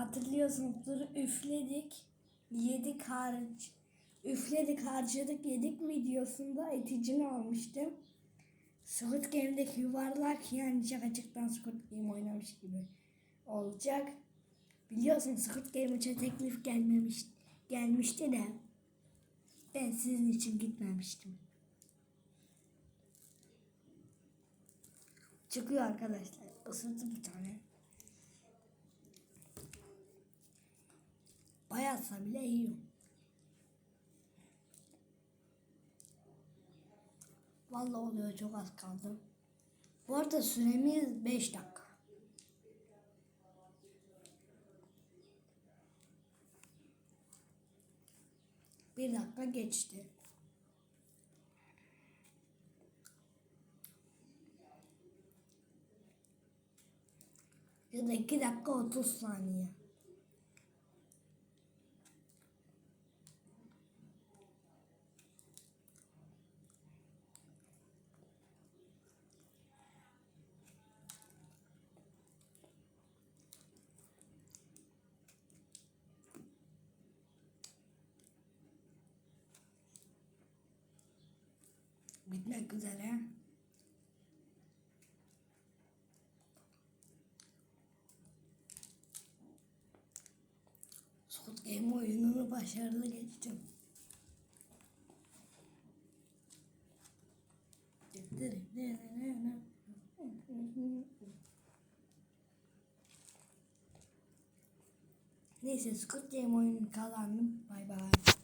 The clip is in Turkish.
hatırlıyorsunuzdur üfledik. Yedik harç. Üfledik harcadık yedik videosunda eticini almıştım. Squid Game'deki yuvarlak yani şakacıktan Squid Game oynamış gibi olacak. Biliyorsun Squid Game teklif gelmemiş, gelmişti de ben sizin için gitmemiştim. Çıkıyor arkadaşlar. Isırdı bir tane. Bayatsa bile yiyor. Vallahi oluyor çok az kaldı. Bu arada süremiz 5 dakika. Bir dakika geçti. Ya da 2 dakika 30 saniye. Bitmek üzere. Squid Game oyununu başarılı geçtim. Neyse Squid Game oyunu kazandım. Bay bay.